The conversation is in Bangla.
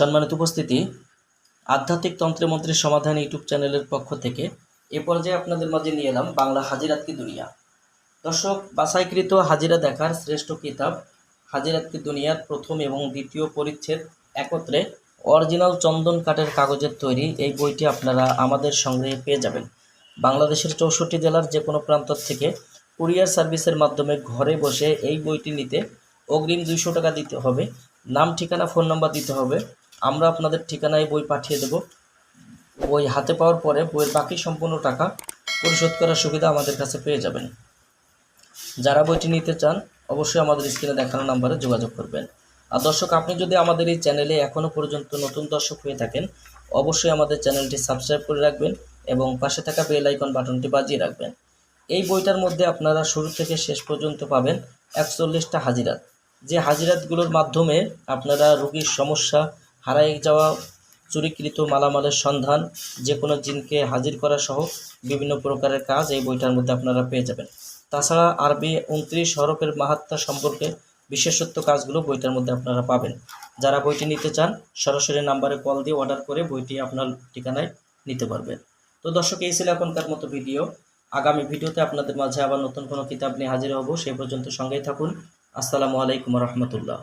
সম্মানিত উপস্থিতি, আধ্যাত্মিক তন্ত্রমন্ত্রের সমাধান ইউটিউব চ্যানেলের পক্ষ থেকে এ পর্যায়ে আপনাদের মাঝে নিয়ে এলাম বাংলা হাজিরাত কি দুনিয়া। দর্শক, বাছাইকৃত হাজিরা দেখার শ্রেষ্ঠ কিতাব হাজিরাত কি দুনিয়ার প্রথম এবং দ্বিতীয় পরিচ্ছেদ একত্রে অরিজিনাল চন্দন কাঠের কাগজের তৈরি এই বইটি আপনারা আমাদের সংগ্রহে পেয়ে যাবেন। বাংলাদেশের চৌষট্টি জেলার যে কোনো প্রান্ত থেকে কুরিয়ার সার্ভিসের মাধ্যমে ঘরে বসে এই বইটি নিতে অগ্রিম দুইশো টাকা দিতে হবে। নাম, ঠিকানা, ফোন নম্বর দিতে হবে। আমরা আপনাদের ঠিকানায় বই পাঠিয়ে দেব। বই হাতে পাওয়ার পরে বইয়ের বাকি সম্পূর্ণ টাকা পরিশোধ করার সুবিধা আমাদের কাছে পেয়ে যাবেন। যারা বইটি নিতে চান, অবশ্যই আমাদের স্ক্রিনে দেখানো নাম্বারে যোগাযোগ করবেন। আর দর্শক, আপনি যদি আমাদের এই চ্যানেলে এখনও পর্যন্ত নতুন দর্শক হয়ে থাকেন, অবশ্যই আমাদের চ্যানেলটি সাবস্ক্রাইব করে রাখবেন এবং পাশে থাকা বেল আইকন বাটনটি বাজিয়ে রাখবেন। এই বইটার মধ্যে আপনারা শুরু থেকে শেষ পর্যন্ত পাবেন একচল্লিশটা হাজিরাত। যে হাজিরাতগুলোর মাধ্যমে আপনারা রোগীর সমস্যা হারাই যাওয়া, চুরিকৃত মালামালের সন্ধান যে কোনো জিনকে হাজির করা সহ বিভিন্ন প্রকারের কাজ এই বইটার মধ্যে আপনারা পেয়ে যাবেন। তাছাড়া আরবি উনত্রিশ হরফের মাহাত্মা সম্পর্কে বিশেষত্ব কাজগুলো বইটার মধ্যে আপনারা পাবেন। যারা বইটি নিতে চান, সরাসরি নাম্বারে কল দিয়ে অর্ডার করে বইটি আপনার ঠিকানায় নিতে পারবেন। তো দর্শক, এই ছিল এখনকার মতো ভিডিও। আগামী ভিডিওতে আপনাদের মাঝে আবার নতুন কোনো কিতাব নিয়ে হাজির হব সেই পর্যন্ত সঙ্গেই থাকুন। আসসালামু আলাইকুম রহমতুল্লাহ।